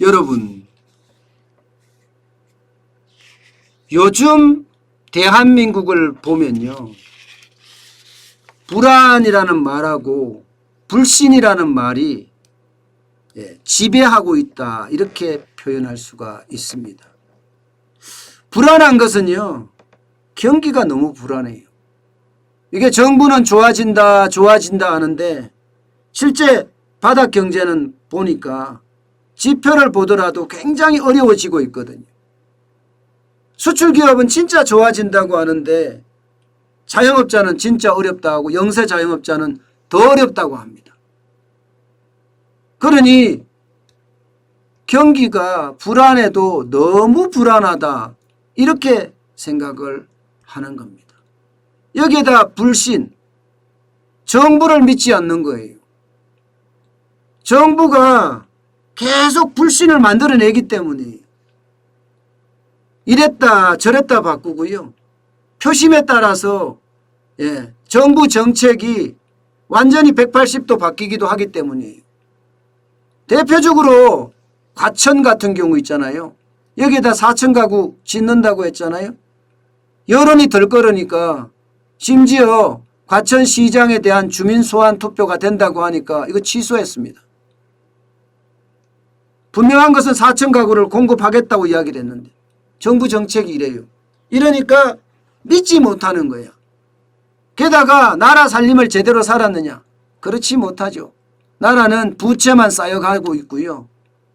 여러분, 요즘 대한민국을 보면요. 불안이라는 말하고 불신이라는 말이 예, 지배하고 있다. 이렇게 표현할 수가 있습니다. 불안한 것은요. 경기가 너무 불안해요. 이게 정부는 좋아진다, 좋아진다 하는데 실제 바닥 경제는 보니까 지표를 보더라도 굉장히 어려워지고 있거든요. 수출 기업은 진짜 좋아진다고 하는데 자영업자는 진짜 어렵다 하고 영세 자영업자는 더 어렵다고 합니다. 그러니 경기가 불안해도 너무 불안하다 이렇게 생각을 하는 겁니다. 여기에다 불신, 정부를 믿지 않는 거예요. 정부가 계속 불신을 만들어내기 때문에 이랬다 저랬다 바꾸고요. 표심에 따라서 예, 정부 정책이 완전히 180도 바뀌기도 하기 때문이에요. 대표적으로 과천 같은 경우 있잖아요. 여기에다 4천 가구 짓는다고 했잖아요. 여론이 덜거르니까 심지어 과천시장에 대한 주민 소환 투표가 된다고 하니까 이거 취소했습니다. 분명한 것은 4천 가구를 공급하겠다고 이야기를 했는데 정부 정책이 이래요. 이러니까 믿지 못하는 거야. 게다가 나라 살림을 제대로 살았느냐? 그렇지 못하죠. 나라는 부채만 쌓여가고 있고요.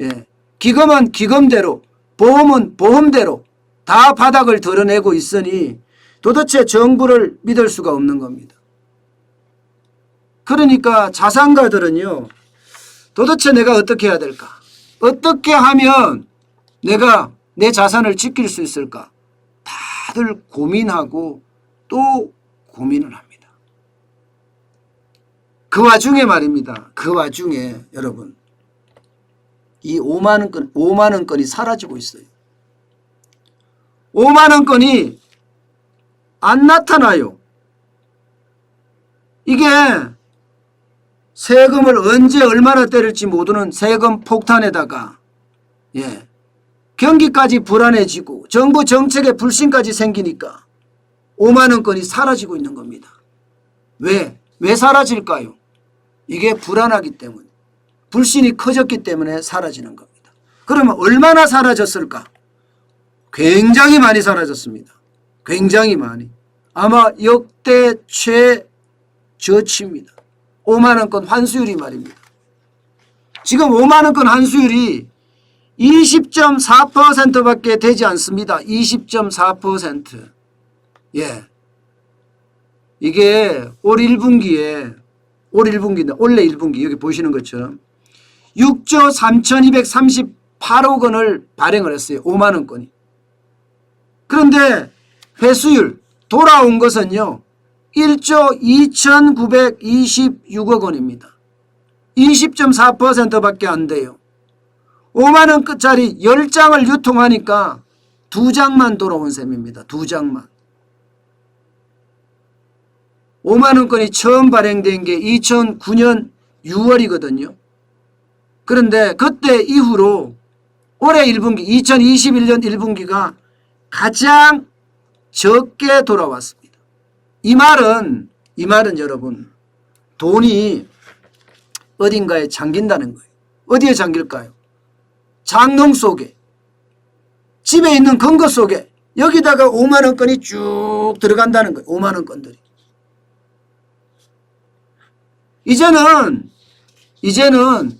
예. 기금은 기금대로, 보험은 보험대로 다 바닥을 드러내고 있으니 도대체 정부를 믿을 수가 없는 겁니다. 그러니까 자산가들은요, 도대체 내가 어떻게 해야 될까? 어떻게 하면 내가 내 자산을 지킬 수 있을까? 다들 고민하고 또 고민을 합니다. 그 와중에 말입니다. 그 와중에 여러분 이 5만 원건 5만 원건이 사라지고 있어요. 5만 원건이 안 나타나요. 이게 세금을 언제 얼마나 때릴지 모르는 세금 폭탄에다가 예. 경기까지 불안해지고 정부 정책에 불신까지 생기니까 5만 원건이 사라지고 있는 겁니다. 왜? 왜 사라질까요? 이게 불안하기 때문에 불신이 커졌기 때문에 사라지는 겁니다. 그러면 얼마나 사라졌을까? 굉장히 많이 사라졌습니다. 굉장히 많이. 아마 역대 최저치입니다. 5만 원권 환수율이 말입니다. 지금 5만 원권 환수율이 20.4%밖에 되지 않습니다. 20.4%. 예. 이게 올 1분기에 올 1분기인데 올해 1분기 여기 보시는 것처럼 6조 3,238억 원을 발행을 했어요. 5만 원권이. 그런데 회수율 돌아온 것은요. 1조 2,926억 원입니다. 20.4%밖에 안 돼요. 5만 원 끝짜리 10장을 유통하니까 두 장만 돌아온 셈입니다. 두 장만. 5만 원권이 처음 발행된 게 2009년 6월이거든요. 그런데 그때 이후로 올해 1분기 2021년 1분기가 가장 적게 돌아왔습니다. 이 말은 이 말은 여러분 돈이 어딘가에 잠긴다는 거예요. 어디에 잠길까요? 장롱 속에 집에 있는 근거 속에 여기다가 5만 원권이 쭉 들어간다는 거예요. 5만 원권들이. 이제는 이제는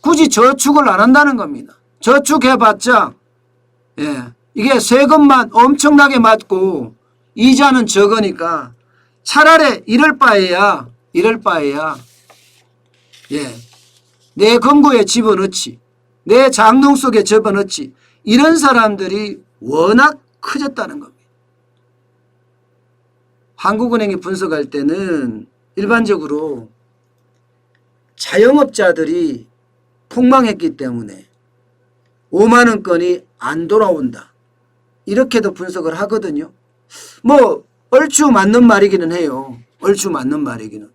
굳이 저축을 안 한다는 겁니다. 저축해봤자 예, 이게 세금만 엄청나게 맞고 이자는 적으니까 차라리 이럴 바에야 이럴 바에야 예, 내 금고에 집어넣지 내 장롱 속에 집어넣지 이런 사람들이 워낙 커졌다는 겁니다. 한국은행이 분석할 때는 일반적으로 자영업자들이 폭망했기 때문에 5만 원권이 안 돌아온다. 이렇게도 분석을 하거든요. 뭐 얼추 맞는 말이기는 해요. 얼추 맞는 말이기는.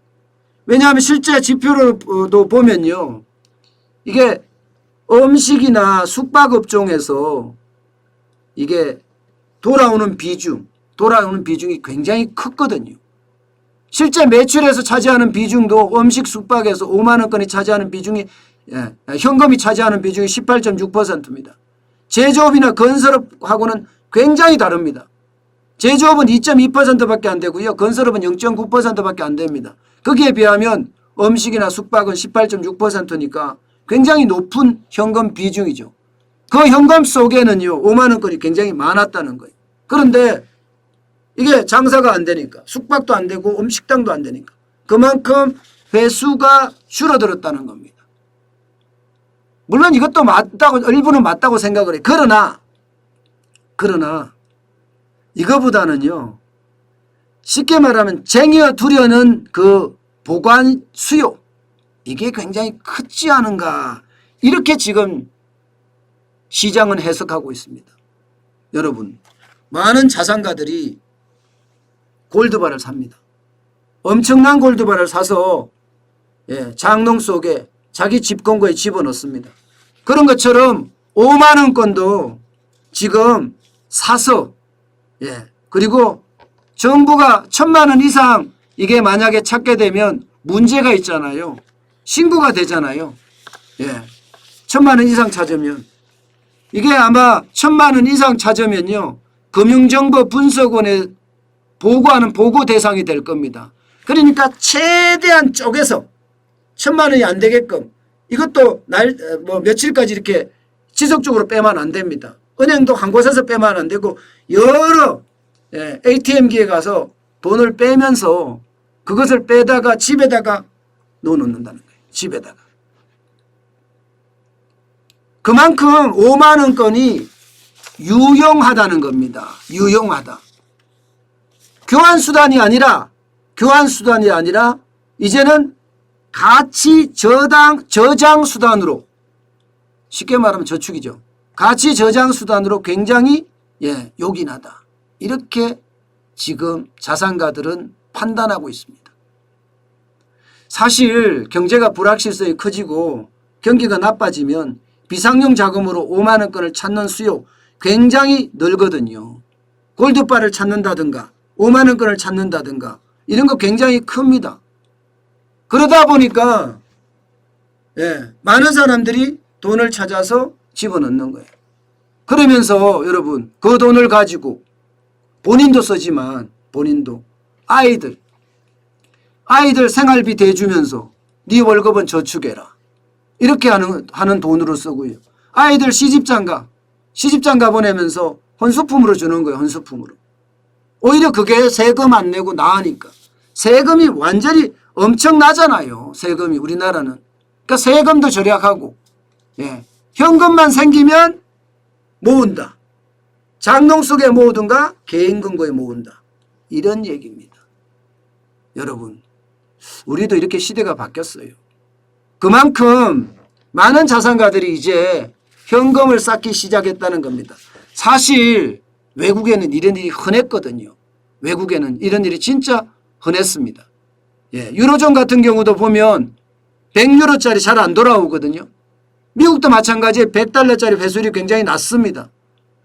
왜냐하면 실제 지표로도 보면요. 이게 음식이나 숙박업종에서 이게 돌아오는 비중, 돌아오는 비중이 굉장히 컸거든요. 실제 매출에서 차지하는 비중도 음식 숙박에서 5만 원권이 차지하는 비중이 예, 현금이 차지하는 비중이 18.6%입니다. 제조업이나 건설업하고는 굉장히 다릅니다. 제조업은 2.2%밖에 안 되고요. 건설업은 0.9%밖에 안 됩니다. 거기에 비하면 음식이나 숙박은 18.6%니까 굉장히 높은 현금 비중이죠. 그 현금 속에는요. 5만 원권이 굉장히 많았다는 거예요. 그런데 이게 장사가 안 되니까 숙박도 안 되고 음식당도 안 되니까 그만큼 회수가 줄어들었다는 겁니다. 물론 이것도 맞다고 일부는 맞다고 생각을 해. 그러나 그러나 이거보다는요. 쉽게 말하면 쟁여 두려는 그 보관 수요 이게 굉장히 크지 않은가 이렇게 지금 시장은 해석하고 있습니다. 여러분 많은 자산가들이 골드바를 삽니다. 엄청난 골드바를 사서 예, 장롱 속에 자기 집공고에 집어넣습니다. 그런 것처럼 5만 원권도 지금 사서 예, 그리고 정부가 천만 원 이상 이게 만약에 찾게 되면 문제가 있잖아요. 신고가 되잖아요. 예. 천만 원 이상 찾으면 이게 아마 천만 원 이상 찾으면요. 금융정보 분석원에 보고하는 보고 대상이 될 겁니다. 그러니까 최대한 쪼개서 천만 원이 안 되게끔 이것도 날 뭐 며칠까지 이렇게 지속적으로 빼면 안 됩니다. 은행도 한 곳에서 빼면 안 되고 여러 예, ATM기에 가서 돈을 빼면서 그것을 빼다가 집에다가 넣어놓는다는 거예요. 집에다가. 그만큼 5만 원권이 유용하다는 겁니다. 유용하다. 교환 수단이 아니라 교환 수단이 아니라 이제는 가치 저당 저장 수단으로 쉽게 말하면 저축이죠. 가치 저장 수단으로 굉장히 예, 요긴하다. 이렇게 지금 자산가들은 판단하고 있습니다. 사실 경제가 불확실성이 커지고 경기가 나빠지면 비상용 자금으로 5만 원권을 찾는 수요 굉장히 늘거든요. 골드바를 찾는다든가 5만 원권을 찾는다든가 이런 거 굉장히 큽니다. 그러다 보니까 예, 많은 사람들이 돈을 찾아서 집어넣는 거예요. 그러면서 여러분 그 돈을 가지고 본인도 쓰지만 본인도 아이들 아이들 생활비 대주면서 네 월급은 저축해라. 이렇게 하는 하는 돈으로 쓰고요. 아이들 시집장가 시집장가 보내면서 헌수품으로 주는 거예요. 헌수품으로. 오히려 그게 세금 안 내고 나으니까. 세금이 완전히 엄청 나잖아요. 세금이 우리나라는. 그러니까 세금도 절약하고 예. 현금만 생기면 모은다. 장롱 속에 모으든가 개인 금고에 모은다. 이런 얘기입니다. 여러분 우리도 이렇게 시대가 바뀌었어요. 그만큼 많은 자산가들이 이제 현금을 쌓기 시작했다는 겁니다. 사실 외국에는 이런 일이 흔했거든요. 외국에는 이런 일이 진짜 흔했습니다. 예, 유로존 같은 경우도 보면 100유로짜리 잘 안 돌아오거든요. 미국도 마찬가지에 100달러짜리 회수율이 굉장히 낮습니다.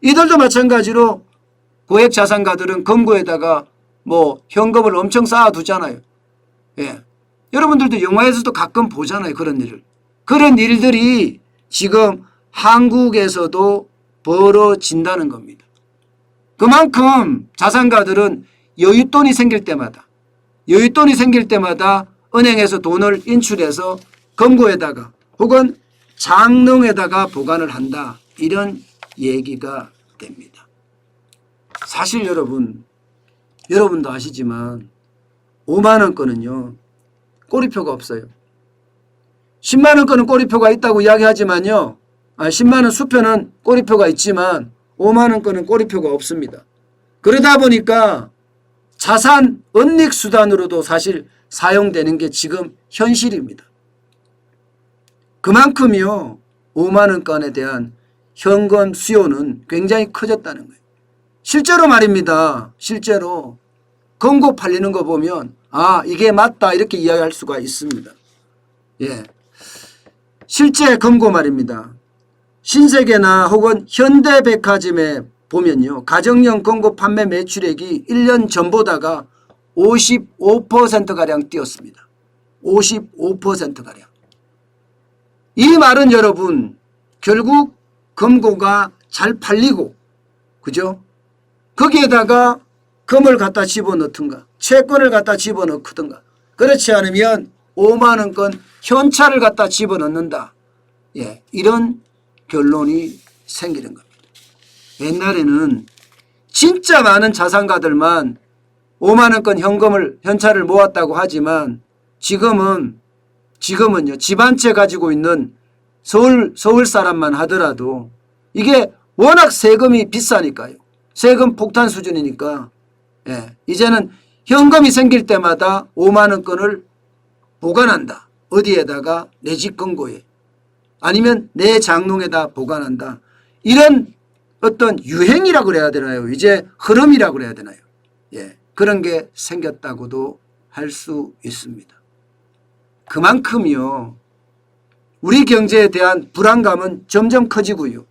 이들도 마찬가지로 고액 자산가들은 금고에다가 뭐 현금을 엄청 쌓아두잖아요. 예. 여러분들도 영화에서도 가끔 보잖아요. 그런 일을. 그런 일들이 지금 한국에서도 벌어진다는 겁니다. 그만큼 자산가들은 여윳돈이 생길 때마다 여윳돈이 생길 때마다 은행에서 돈을 인출해서 금고에다가 혹은 장롱에다가 보관을 한다. 이런 얘기가 됩니다. 사실 여러분 여러분도 아시지만 5만 원권은요. 꼬리표가 없어요. 10만 원권은 꼬리표가 있다고 이야기하지만요. 아, 10만 원 수표는 꼬리표가 있지만 5만 원권은 꼬리표가 없습니다. 그러다 보니까 자산 은닉 수단으로도 사실 사용되는 게 지금 현실입니다. 그만큼요. 5만 원권에 대한 현금 수요는 굉장히 커졌다는 거예요. 실제로 말입니다. 실제로 금고 팔리는 거 보면 아 이게 맞다 이렇게 이야기할 수가 있습니다. 예, 실제 금고 말입니다. 신세계나 혹은 현대백화점에 보면요. 가정용 공급 판매 매출액이 1년 전보다가 55%가량 뛰었습니다. 55%가량. 이 말은 여러분 결국 금고가 잘 팔리고 그죠? 거기에다가 금을 갖다 집어넣든가 채권을 갖다 집어넣든가 그렇지 않으면 5만 원권 현찰을 갖다 집어넣는다. 예, 이런 결론이 생기는 겁니다. 옛날에는 진짜 많은 자산가들만 5만 원권 현금을 현찰을 모았다고 하지만 지금은 지금은요 집한채 가지고 있는 서울 서울 사람만 하더라도 이게 워낙 세금이 비싸니까요. 세금 폭탄 수준이니까. 예, 이제는 현금이 생길 때마다 5만 원권을 보관한다. 어디에다가 내 집 금고에. 아니면 내 장롱에다 보관한다. 이런 어떤 유행이라고 그래야 되나요? 이제 흐름이라고 그래야 되나요? 예, 그런 게 생겼다고도 할 수 있습니다. 그만큼요, 우리 경제에 대한 불안감은 점점 커지고요.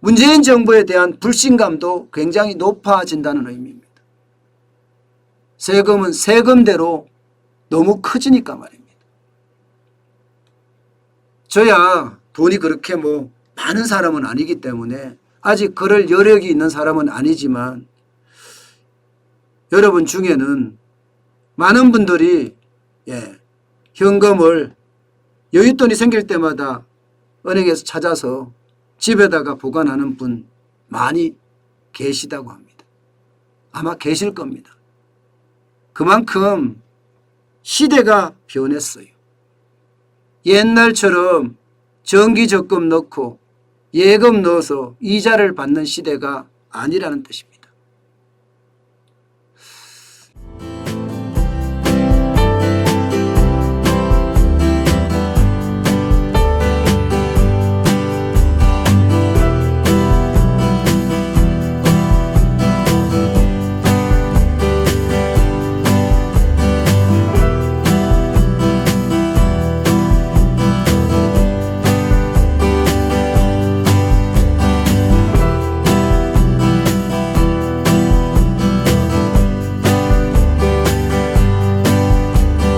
문재인 정부에 대한 불신감도 굉장히 높아진다는 의미입니다. 세금은 세금대로 너무 커지니까 말입니다. 저야 돈이 그렇게 뭐 많은 사람은 아니기 때문에 아직 그럴 여력이 있는 사람은 아니지만 여러분 중에는 많은 분들이 예, 현금을 여윳돈이 생길 때마다 은행에서 찾아서 집에다가 보관하는 분 많이 계시다고 합니다. 아마 계실 겁니다. 그만큼 시대가 변했어요. 옛날처럼 정기 적금 넣고 예금 넣어서 이자를 받는 시대가 아니라는 뜻입니다.